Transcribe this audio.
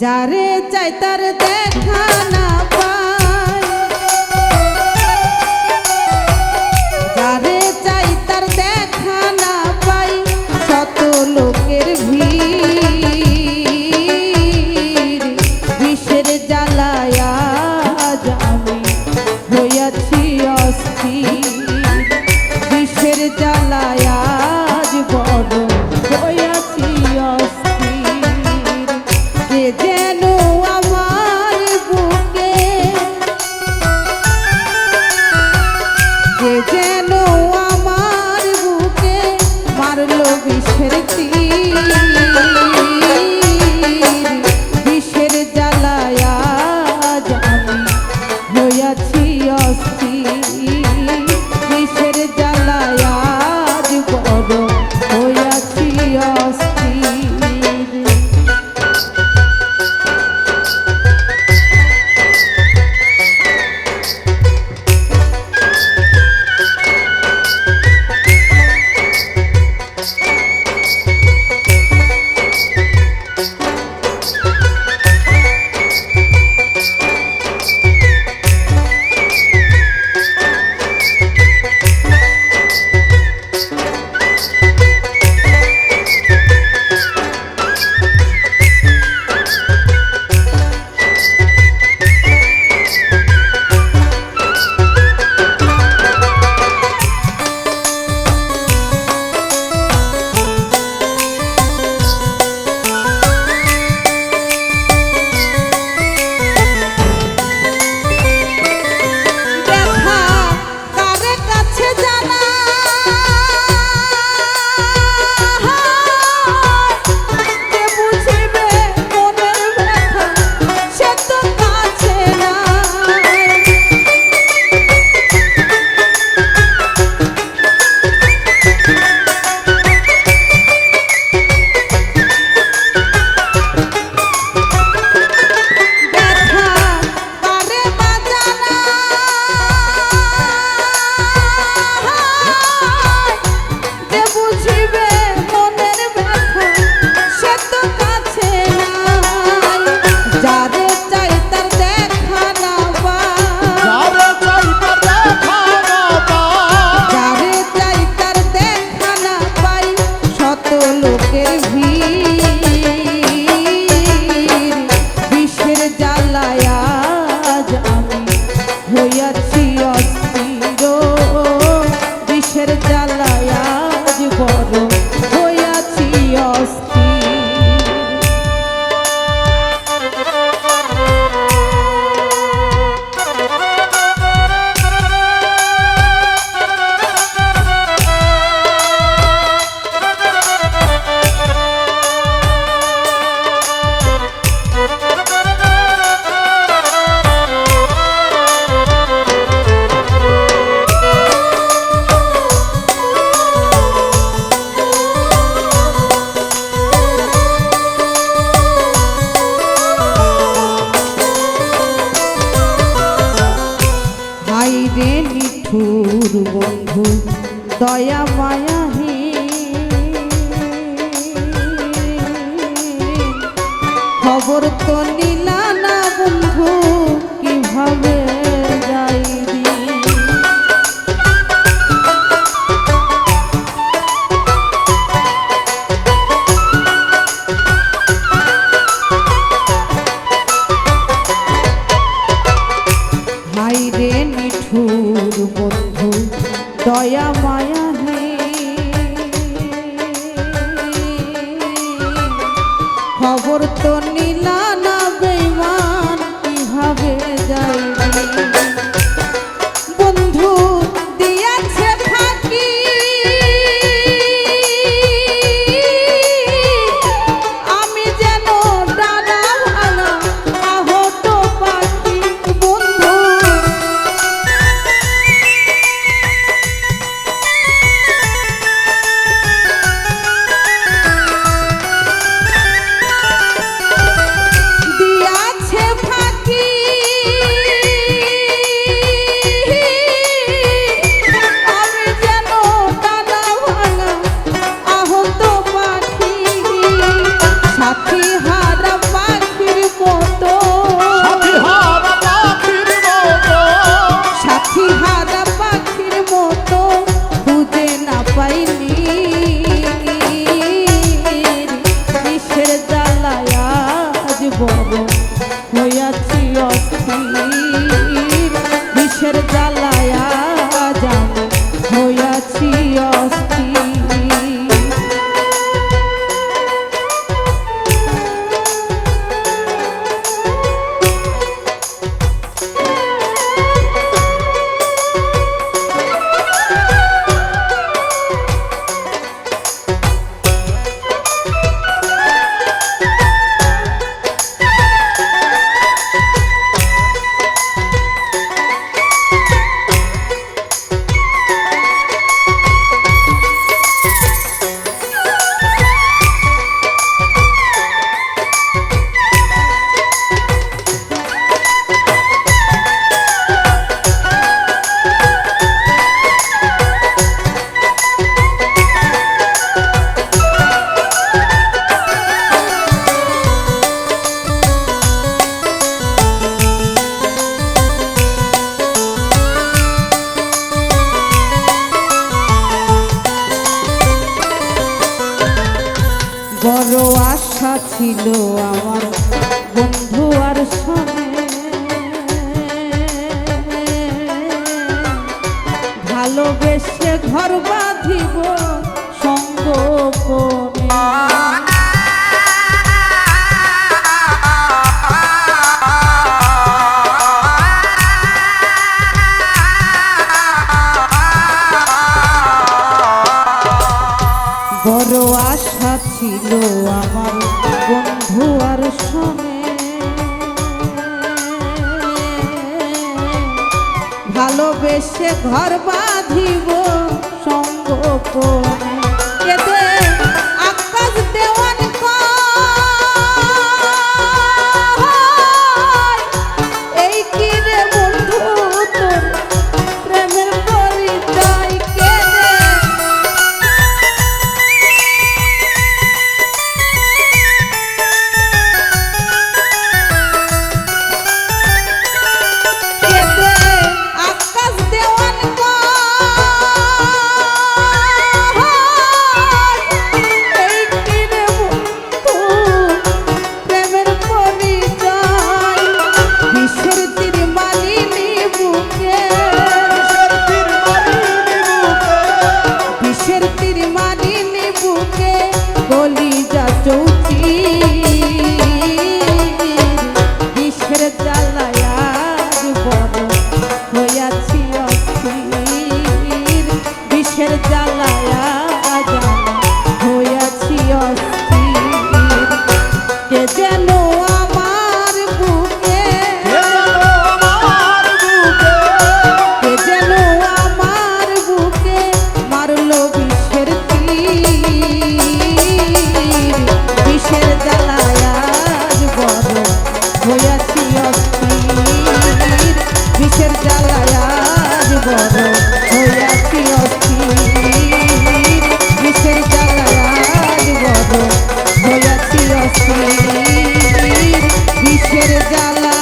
যারে চাই তার দেখা না দয়া মায়া হি। খবর তো নিলা না বন্ধু কীভাবে নীলা Swahili. ছিল আমার আমার বন্ধু আর শোনে। ভালোবেসে ঘর বাঁধিব সঙ্গ এতে গাছের জ্বালায় আজ বড় হয়েছি অস্থির। বিষের জ্বালায় আজ বড় হয়েছি অস্থির। বিষের জ্বালায়